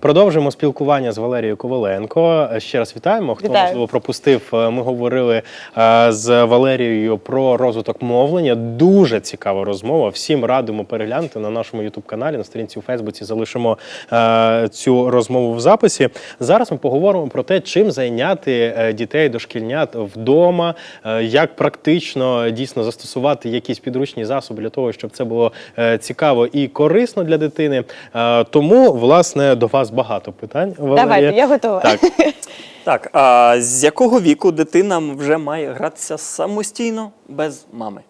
Продовжуємо спілкування з Валерією Коваленко. Ще раз вітаємо. Хто Вітаю. можливо пропустив, е, ми говорили е, з Валерією про розвиток мовлення. Дуже цікава розмова. Всім радимо переглянути на нашому ютуб каналі на сторінці у Фейсбуці. Залишимо е, цю розмову в записі. Зараз ми поговоримо про те, чим зайняти дітей дошкільнят вдома, як практично дійсно застосувати якісь підручні засоби для того, щоб це було цікаво і корисно для дитини. Тому, власне, до вас багато питань. вона Давайте, я готова. Так, Так, а з якого віку дитина вже має гратися самостійно без мами?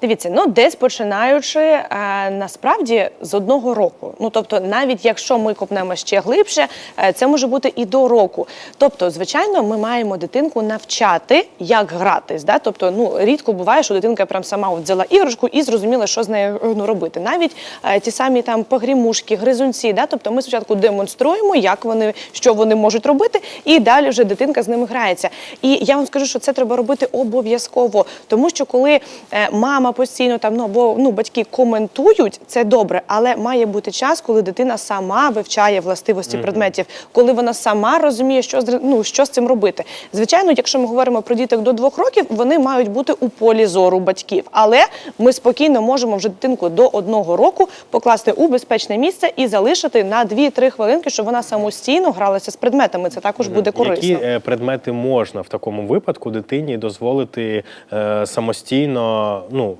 Дивіться, ну десь починаючи е, насправді з одного року. Ну тобто, навіть якщо ми копнемо ще глибше, е, це може бути і до року. Тобто, звичайно, ми маємо дитинку навчати, як гратись. Да? Тобто, ну рідко буває, що дитинка прям сама от взяла іграшку і зрозуміла, що з нею ну, робити. Навіть е, ті самі там погрімушки, гризунці. Да? Тобто, ми спочатку демонструємо, як вони що вони можуть робити, і далі вже дитинка з ними грається. І я вам скажу, що це треба робити обов'язково, тому що коли е, мама постійно там ну або ну батьки коментують, це добре, але має бути час, коли дитина сама вивчає властивості предметів, коли вона сама розуміє, що ну, що з цим робити. Звичайно, якщо ми говоримо про діток до двох років, вони мають бути у полі зору батьків, але ми спокійно можемо вже дитинку до одного року покласти у безпечне місце і залишити на 2-3 хвилинки, щоб вона самостійно гралася з предметами. Це також буде корисно. які е, предмети можна в такому випадку дитині дозволити е, самостійно, ну.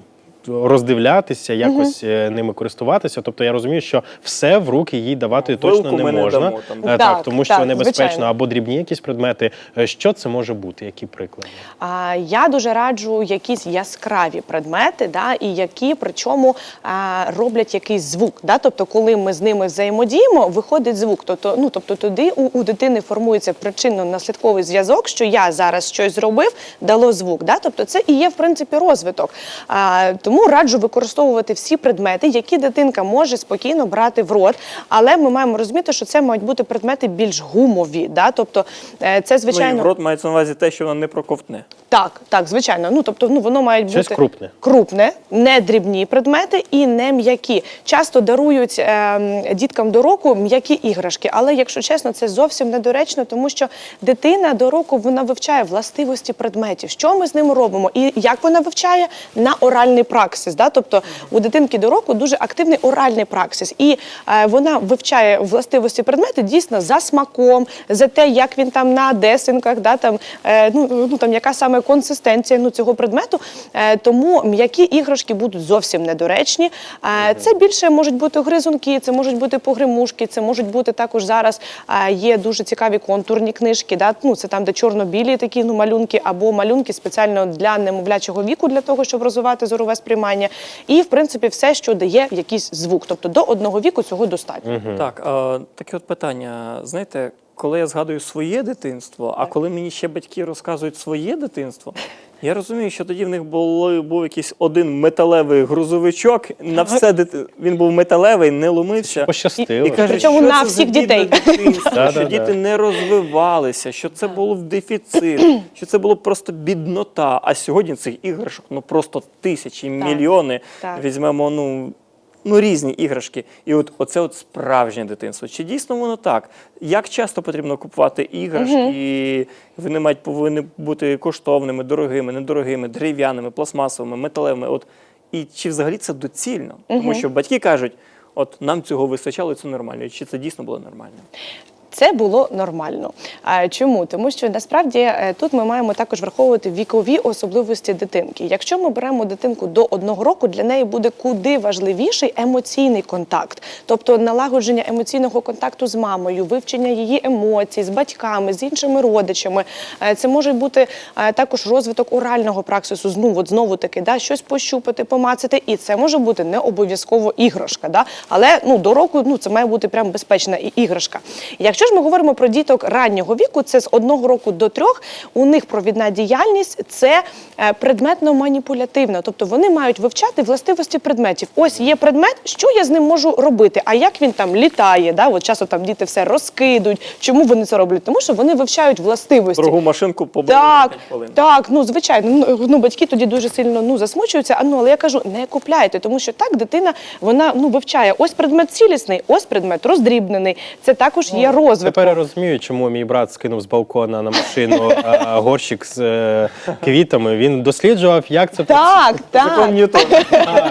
Роздивлятися, якось е, ними користуватися. Тобто я розумію, що все в руки їй давати точно вилку не ми не можна. дамо, там. Е, так, Так, тому що так, небезпечно звичайно. або дрібні якісь предмети. Е, Що це може бути? Які приклади? А, Я дуже раджу якісь яскраві предмети, да, і які причому а, роблять якийсь звук. Да? Тобто, коли ми з ними взаємодіємо, виходить звук. Тобто, ну тобто туди у, у дитини формується причинно-наслідковий зв'язок, що я зараз щось зробив, дало звук. Да? Тобто, це і є в принципі розвиток. А, тому раджу використовувати всі предмети, які дитинка може спокійно брати в рот. Але ми маємо розуміти, що це мають бути предмети більш гумові. Да? Тобто, е, це звичайно. Ну, і в рот мається на увазі те, що вона не проковтне. Так, так, звичайно. Ну тобто, ну воно має Щось бути крупне. крупне, не дрібні предмети і не м'які. Часто дарують е, діткам до року м'які іграшки, але якщо чесно, це зовсім недоречно, тому що дитина до року вона вивчає властивості предметів, що ми з ними робимо, і як вона вивчає на оральний праксис. Да? Тобто у дитинки до року дуже активний оральний праксис, і е, вона вивчає властивості предметів дійсно за смаком, за те, як він там на десинках, да, там, е, ну, ну, там яка саме консистенція ну, цього предмету. Е, тому м'які іграшки будуть зовсім недоречні. Е, Це більше можуть бути гризунки, це можуть бути погримушки, це можуть бути також зараз е, є дуже цікаві контурні книжки. Да? Ну, це там, де чорно-білі такі ну, малюнки, або малюнки спеціально для немовлячого віку, для того, щоб розвивати зорове сприймання. І, в принципі, все, що дає якийсь звук. Тобто до одного віку цього достатньо. Так, а, таке от питання. Знаєте, коли я згадую своє дитинство, а коли мені ще батьки розказують своє дитинство, я розумію, що тоді в них було, був якийсь один металевий грузовичок. На все дит... він був металевий, не ломився. Пощастило. І кажуть, Причому що на це всіх дітей. дитинство, Да, що да, діти не розвивалися, що це було в дефіцит, що це було просто біднота. А сьогодні цих іграшок ну просто тисячі, мільйони. Так. Візьмемо ну. Ну, різні іграшки. І от оце от справжнє дитинство. Чи дійсно воно так? Як часто потрібно купувати іграшки? Угу. вони мають повинні бути коштовними, дорогими, недорогими, дерев'яними, пластмасовими, металевими. От і чи взагалі це доцільно? Тому що батьки кажуть, от нам цього вистачало, і це нормально. Чи це дійсно було нормально? Це було нормально. А чому? Тому що насправді е, тут ми маємо також враховувати вікові особливості дитинки. Якщо ми беремо дитинку до одного року, для неї буде куди важливіший емоційний контакт, тобто налагодження емоційного контакту з мамою, вивчення її емоцій, з батьками, з іншими родичами. Е, Це може бути е, також розвиток орального праксису. Знову знову таки, да, щось пощупати, помацати, і це може бути не обов'язково іграшка. Да? Але ну до року ну це має бути прям безпечна іграшка. Якщо Якщо ж ми говоримо про діток раннього віку, це з одного року до трьох, у них провідна діяльність це е, предметно-маніпулятивна, тобто вони мають вивчати властивості предметів. Ось є предмет, що я з ним можу робити, а як він там літає. Да? От часто там діти все розкидують. Чому вони це роблять? Тому що вони вивчають властивості. Дорогу машинку побили Так, так, ну звичайно. Ну, ну батьки тоді дуже сильно ну засмучуються. А ну але я кажу, не купляйте, тому що так дитина вона ну вивчає. Ось предмет цілісний, ось предмет роздрібнений. Це також є розвиток. Тепер я розумію, чому мій брат скинув з балкона на машину а, горщик з е, квітами. Він досліджував, як це Так, Закон так. Ньютона.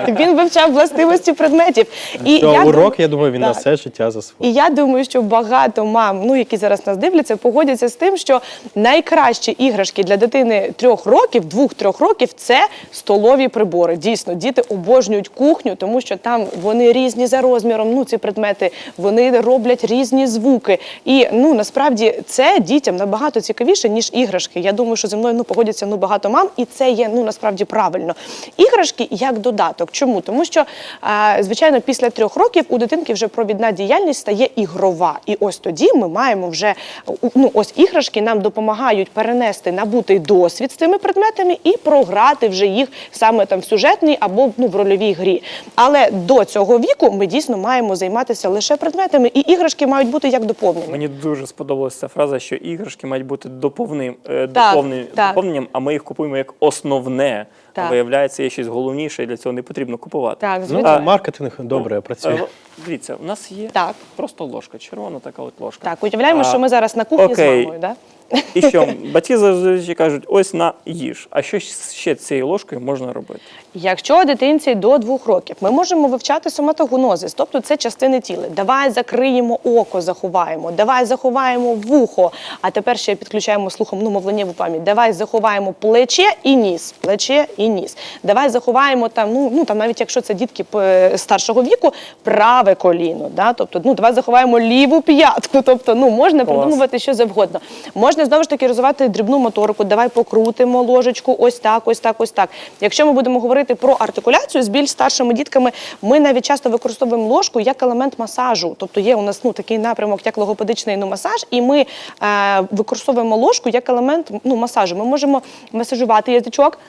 Він вивчав властивості предметів. І я урок, я думаю, він на Так. все життя засвоїв. І я думаю, що багато мам, ну які зараз нас дивляться, погодяться з тим, що найкращі іграшки для дитини трьох років, двох-трьох років це столові прибори. Дійсно, діти обожнюють кухню, тому що там вони різні за розміром. Ну ці предмети вони роблять різні звуки. І ну насправді це дітям набагато цікавіше ніж іграшки. Я думаю, що зі мною ну погодяться ну багато мам, і це є ну насправді правильно. Іграшки як додаток. Чому? Тому що звичайно після трьох років у дитинки вже провідна діяльність стає ігрова. І ось тоді ми маємо вже ну ось іграшки нам допомагають перенести набутий досвід з цими предметами і програти вже їх саме там в сюжетній або ну в рольовій грі. Але до цього віку ми дійсно маємо займатися лише предметами, і іграшки мають бути як доповнення. Мені дуже сподобалася ця фраза, що іграшки мають бути доповним, е, Так, доповнені- так. доповненням, а ми їх купуємо як основне. Так. А виявляється, є щось головніше, і для цього не потрібно купувати. Так, Ну, звичайно. маркетинг добре працює. Е, Дивіться, у нас є Так. просто ложка, червона така от ложка. Так, уявляємо, А, що ми зараз на кухні окей. з мамою. Да? І що батьки завжди кажуть, ось на їж. А що ще цією ложкою можна робити? Якщо дитинці до двох років, ми можемо вивчати соматогонозис, тобто це частини тіла. Давай закриємо око, заховаємо, давай заховаємо вухо. А тепер ще підключаємо слухом ну, мовленнєву пам'ять. Давай заховаємо плече і ніс, плече і ніс. Давай заховаємо там, ну, ну там навіть якщо це дітки старшого віку, праве коліно. Да? Тобто, ну давай заховаємо ліву п'ятку. Тобто, ну можна Клас. придумувати що завгодно. Можна знову ж таки розвивати дрібну моторику. Давай покрутимо ложечку, ось так, ось так, ось так. Якщо ми будемо говорити про артикуляцію з більш старшими дітками, ми навіть часто використовуємо ложку як елемент масажу. Тобто є у нас ну такий напрямок, як логопедичний ну, масаж, і ми е, використовуємо ложку як елемент ну, масажу. Ми можемо масажувати язичок.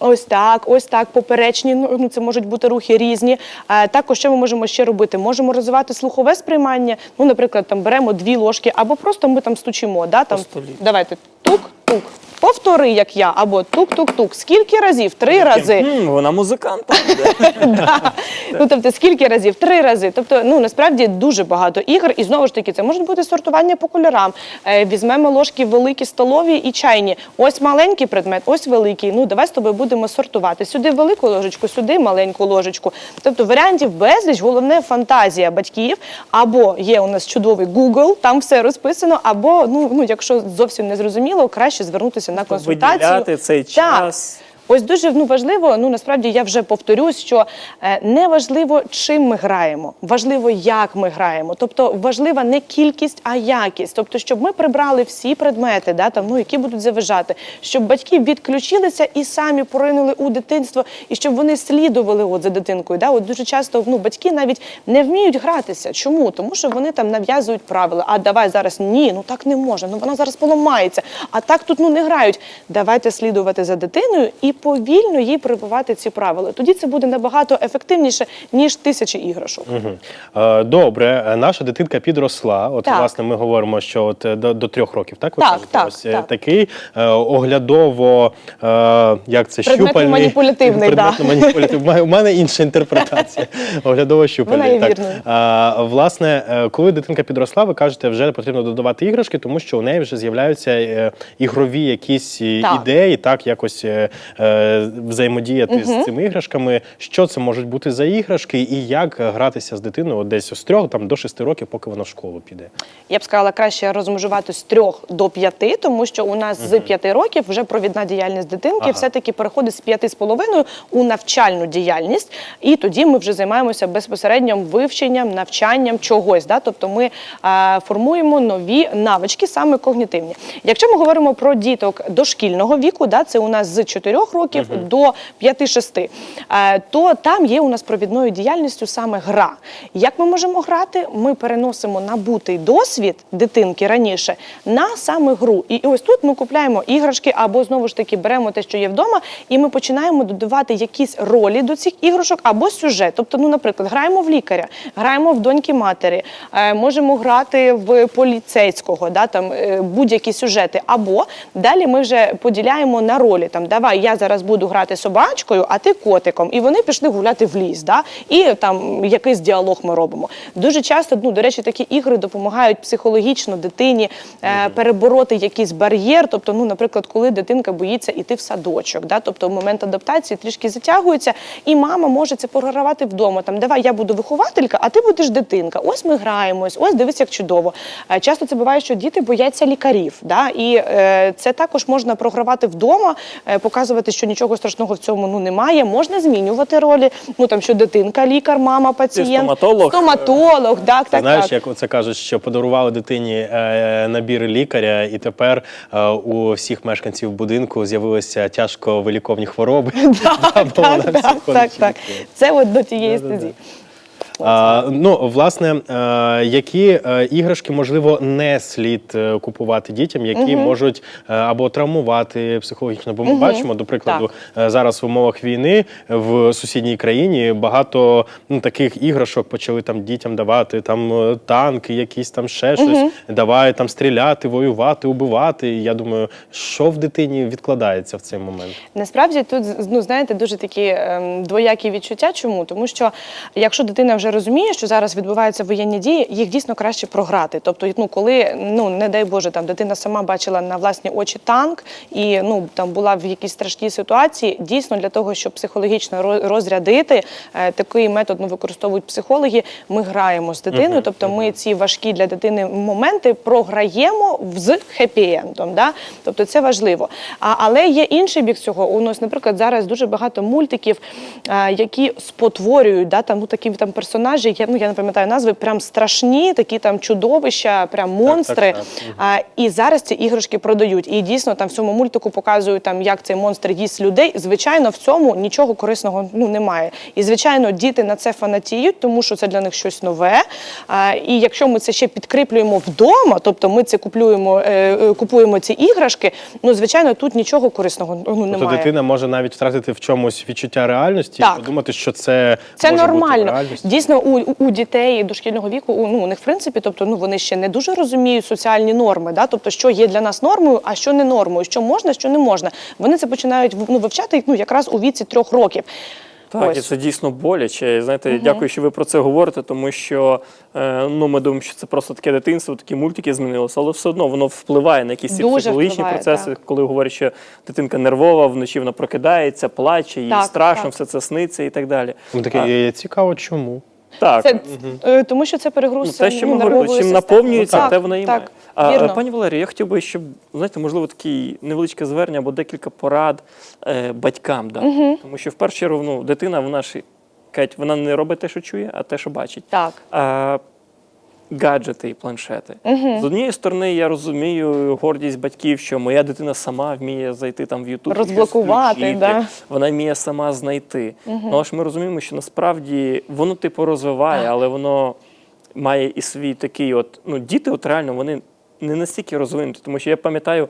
Ось так, ось так, поперечні. Ну ну, це можуть бути рухи різні. Е, також що ми можемо ще робити? Можемо розвивати слухове сприймання. Ну, наприклад, там беремо дві ложки, або просто ми там стучимо. Да, там, давайте тук-тук. Повтори, як я, або тук-тук-тук. Скільки разів? Три рази. Вона музикант. Да. Ну тобто скільки разів? Три рази. Тобто, ну насправді дуже багато ігор, і знову ж таки, це можуть бути сортування по кольорам. Е, візьмемо ложки великі, столові і чайні. Ось маленький предмет, ось великий. Ну давай з тобою будемо сортувати. Сюди велику ложечку, сюди маленьку ложечку. Тобто варіантів безліч, головне фантазія батьків. Або є у нас чудовий Google, там все розписано, або ну, ну якщо зовсім не зрозуміло, краще звернутися на консультацію. Виділяти цей Так. Ось дуже ну, важливо, ну насправді я вже повторюсь, що е, не важливо, чим ми граємо, важливо, як ми граємо. Тобто важлива не кількість, а якість. Тобто, щоб ми прибрали всі предмети, да, там, ну, які будуть заважати, щоб батьки відключилися і самі поринули у дитинство, і щоб вони слідували от за дитинкою. Да? От дуже часто ну, батьки навіть не вміють гратися. Чому? Тому що вони там нав'язують правила. А давай зараз ні, ну так не можна, ну вона зараз поламається. А так тут ну не грають. Давайте слідувати за дитиною і повільно їй прививати ці правила. Тоді це буде набагато ефективніше ніж тисячі іграшок. Е, Добре, е, наша дитинка підросла. От Так. власне ми говоримо, що от е, до, до трьох років, так ви Так, кажете? так, Ось так. такий оглядово, як це щупальний Предметно-маніпулятивний, предметно-маніпулятивний. У мене інша інтерпретація. Оглядово щупальний. Так. А, власне, коли дитинка підросла, ви кажете, вже потрібно додавати іграшки, тому що у неї вже з'являються ігрові якісь Так. ідеї, так якось е, взаємодіяти з цими іграшками. Що це можуть бути за іграшки, і як гратися з дитиною десь з трьох там до шести років, поки вона в школу піде. Я б сказала, краще розмежувати з трьох до п'яти, тому що у нас з п'яти років вже провідна діяльність дитинки Ага. все-таки переходить з п'яти з половиною у навчальну діяльність, і тоді ми вже займаємося безпосередньо вивченням, навчанням чогось. Да? Тобто ми е, формуємо нові навички, саме когнітивні. Якщо ми говоримо про діток дошкільного віку, да, це у нас з 4 років. Років до 5-6, е, то там є у нас провідною діяльністю саме гра. Як ми можемо грати? Ми переносимо набутий досвід дитинки раніше на саме гру. І ось тут ми купляємо іграшки або знову ж таки беремо те, що є вдома, і ми починаємо додавати якісь ролі до цих іграшок або сюжет. Тобто, ну, наприклад, граємо в лікаря, граємо в доньки матері, е, можемо грати в поліцейського, да, там е, будь-які сюжети. Або далі ми вже поділяємо на ролі. Там давай я зараз буду грати собачкою, а ти котиком. І вони пішли гуляти в ліс. Да? І там якийсь діалог ми робимо. Дуже часто, ну до речі, такі ігри допомагають психологічно дитині е, перебороти якийсь бар'єр. Тобто, ну, наприклад, коли дитинка боїться іти в садочок, да? тобто момент адаптації трішки затягується, і мама може це програвати вдома. Там давай я буду вихователька, а ти будеш дитинка. Ось ми граємось, ось дивись, як чудово. Е, Часто це буває, що діти бояться лікарів. Да? І е, це також можна програвати вдома, е, показувати, що нічого страшного в цьому ну немає. Можна змінювати ролі. Ну там що дитинка, лікар, мама, пацієнт, стоматолог. стоматолог, так, так, Знаєш, так. як це кажуть, що подарували дитині е, набір лікаря, і тепер е, у всіх мешканців будинку з'явилися тяжко виліковні хвороби. Так, так, так, так, так. Це от до тієї стезі. А, ну, власне, е, які е, іграшки можливо не слід е, купувати дітям, які можуть е, або травмувати психологічно. Бо ми бачимо, до прикладу, е, зараз в умовах війни в сусідній країні багато ну, таких іграшок почали там дітям давати, там танки, якісь там ще щось. Давай там стріляти, воювати, убивати. І я думаю, що в дитині відкладається в цей момент. Насправді тут ну знаєте дуже такі ем, двоякі відчуття. Чому? Тому що якщо дитина вже розуміє, що зараз відбуваються воєнні дії, їх дійсно краще програти. Тобто, ну коли ну не дай Боже, там дитина сама бачила на власні очі танк і ну там була в якійсь страшній ситуації. Дійсно, для того, щоб психологічно розрядити е, такий метод ну, використовують психологи. Ми граємо з дитиною, тобто ми ці важкі для дитини моменти програємо в- з хеппі-ендом. Да? Тобто це важливо. А, але є інший бік цього. У нас, наприклад, зараз дуже багато мультиків, а, які спотворюють да, там, ну, такі там персонажі, я, ну, я не пам'ятаю назви, прям страшні, такі там чудовища, прям монстри. так. А, і зараз ці іграшки продають. І дійсно там в цьому мультику показують, там, як цей монстр їсть людей. Звичайно, в цьому нічого корисного ну, немає. І, звичайно, діти на це фанатіють, тому що це для них щось нове. А, і якщо ми це ще підкріплюємо вдома, тобто ми це куплюємо, е, е, купуємо ці іграшки, ну звичайно, тут нічого корисного ну, Тобто дитина може навіть втратити в чомусь відчуття реальності Так. і подумати, що це, Це може Бути в нормально. реальності. Дійсно, у, у- у дітей дошкільного віку, у, ну, у них в принципі, тобто, ну вони ще не дуже розуміють соціальні норми, да? тобто, що є для нас нормою, а що не нормою, що можна, що не можна. Вони це починають ну, вивчати ну, якраз у віці трьох років. Так, Ось. і це дійсно боляче. Знаєте, дякую, що ви про це говорите, тому що е, ну, ми думаємо, що це просто таке дитинство, такі мультики змінилися, але все одно воно впливає на якісь ці психологічні впливає, процеси, так. коли говорять, що дитинка нервова, вночі вона прокидається, плаче, їй Так, страшно, так. все це сниться і так далі. Ну, таке, е, цікаво, чому? Так. Це, е, тому що це перегруз Ну, те, що ми говорили, нервової чим системи. наповнюється, Так, те вона і має. так, А, вірно. е, пані Валерія, я хотів би, щоб знаєте, можливо, такі невеличке звернення або декілька порад е, батькам дати. Тому що в першу чергу ну, дитина, вона ж кажуть, вона не робить те, що чує, а те, що бачить. Так. А, гаджети і планшети. З однієї сторони, я розумію гордість батьків, що моя дитина сама вміє зайти там в YouTube, Розблокувати, да. вона вміє сама знайти. Ну, але ж ми розуміємо, що насправді воно типу розвиває, але воно має і свій такий, от ну, діти, от реально, вони не настільки розвинуті. Тому що я пам'ятаю,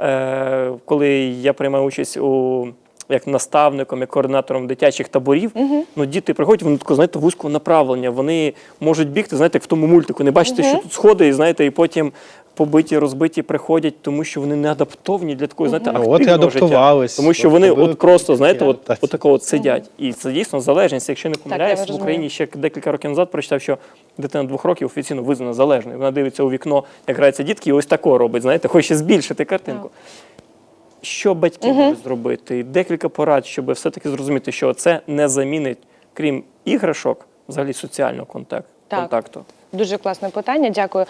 е, коли я приймав участь у. Як наставником, як координатором дитячих таборів, ну діти приходять, вони тако, знаєте, вузького направлення. Вони можуть бігти, знаєте, як в тому мультику. Не бачите, що тут сходи, і знаєте, і потім побиті, розбиті приходять, тому що вони не адаптовані для такого, знаєте, Ну, от і активного життя. адаптувались. Тому що От вони от просто, знаєте, от, от такого от сидять. І це дійсно залежність. Якщо не помиляюсь, в. Україні ще декілька років назад прочитав, що дитина двох років офіційно визнана залежною. Вона дивиться у вікно, як граються дітки, і ось тако робить, знаєте, хоче збільшити картинку. Що батьки можуть зробити? Декілька порад, щоб все-таки зрозуміти, що це не замінить, крім іграшок, взагалі соціального контакту. Так. контакту. Дуже класне питання, дякую.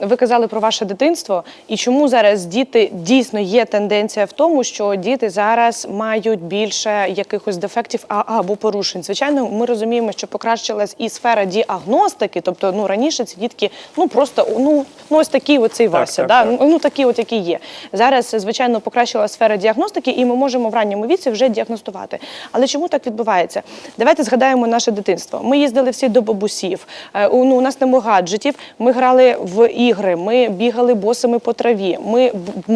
Ви казали про ваше дитинство, і чому зараз діти дійсно є тенденція в тому, що діти зараз мають більше якихось дефектів або порушень. Звичайно, ми розуміємо, що покращилась і сфера діагностики, тобто ну раніше ці дітки ну просто ну, ну ось такий оцей Вася, так, да? так. Ну, такі, от які є. Зараз, звичайно, покращила сфера діагностики, і ми можемо в ранньому віці вже діагностувати. Але чому так відбувається? Давайте згадаємо наше дитинство. Ми їздили всі до бабусів. е, у- Ну, нас не було гаджетів. Ми грали в ігри, ми бігали босими по траві. Ми,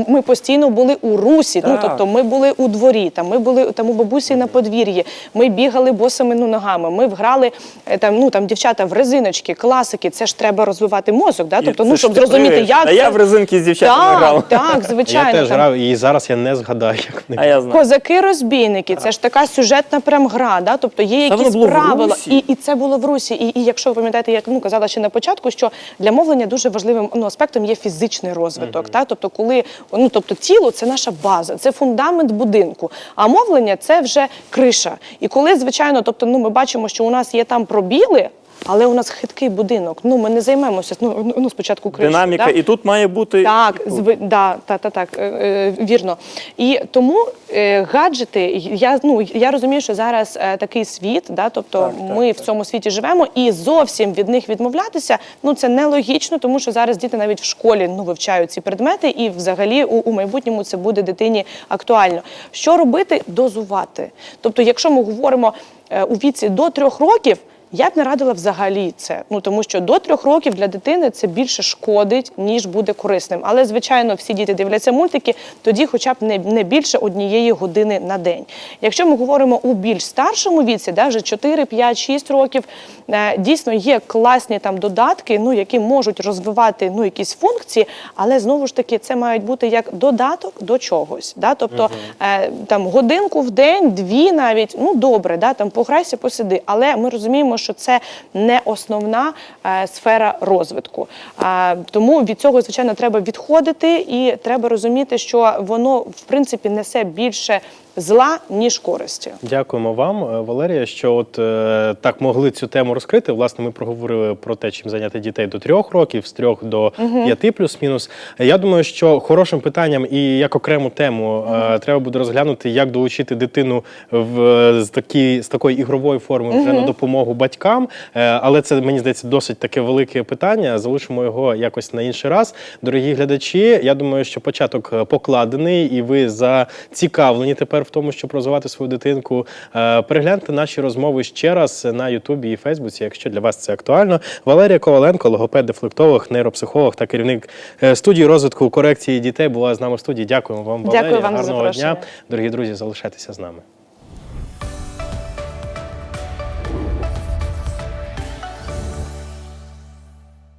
ми постійно були у русі. Ну тобто, ми були у дворі. Там ми були там у бабусі на подвір'ї. Ми бігали босими ну, ногами. Ми грали е, там. Ну там дівчата в резиночки, класики. Це ж треба розвивати мозок. Да? Тобто, ну щоб зрозуміти, як А це... я в резинки з дівчатами грав. Так, так, звичайно. Я теж там грав, і зараз я не згадаю, як вони. А я знаю. Козаки-розбійники, це ж така сюжетна прям гра, да? тобто є якісь правила, і, і це було в Русі. І, і якщо ви пам'ятаєте, як ну казала ще на початку, що для мовлення дуже важливим ну, аспектом є фізичний розвиток. Та? Тобто, коли ну тобто тіло це наша база, це фундамент будинку. А мовлення це вже криша. І коли, звичайно, тобто, ну ми бачимо, що у нас є там пробіли. Але у нас хиткий будинок. Ну ми не займемося. Ну, ну спочатку кришею. Динаміка, да? і тут має бути. Так, зви, да, та, та, так, е, е, вірно. І тому е, гаджети, я, ну, я розумію, що зараз е, такий світ, да, тобто Так, так, ми в цьому світі живемо, і зовсім від них відмовлятися, ну це нелогічно, тому що зараз діти навіть в школі ну, вивчають ці предмети, і взагалі у, у майбутньому це буде дитині актуально. Що робити? Дозувати. Тобто, якщо ми говоримо е, у віці до трьох років. Я б не радила взагалі це. Ну тому що до трьох років для дитини це більше шкодить, ніж буде корисним. Але звичайно, всі діти дивляться мультики, тоді, хоча б не, не більше однієї години на день. Якщо ми говоримо у більш старшому віці, да, вже 4, 5, 6 років, е, дійсно є класні там додатки, ну які можуть розвивати ну якісь функції, але знову ж таки це мають бути як додаток до чогось. Да? Тобто е, там годинку в день, дві навіть, ну добре, да, там пограйся, посиди. Але ми розуміємо, що це не основна е, сфера розвитку. Е, тому від цього, звичайно, треба відходити, і треба розуміти, що воно в принципі несе більше зла, ніж користі. Дякуємо вам, е, Валерія, що от е, так могли цю тему розкрити. Власне, ми проговорили про те, чим зайняти дітей до трьох років, з трьох до п'яти плюс-мінус. Я думаю, що хорошим питанням і як окрему тему е, треба буде розглянути, як долучити дитину в з такі з такої ігрової форми вже на допомогу батькам. Е, але це мені здається досить таке велике питання. Залишимо його якось на інший раз. Дорогі глядачі. Я думаю, що початок е, покладений, і ви зацікавлені тепер в тому, щоб розвивати свою дитинку. Е, Перегляньте наші розмови ще раз на Ютубі і Фейсбуці, якщо для вас це актуально. Валерія Коваленко, логопед, дефлектолог, нейропсихолог та керівник е, студії розвитку корекції дітей, була з нами в студії. Дякуємо вам, Дякую вам за Гарного за дня. Дорогі друзі, залишайтеся з нами.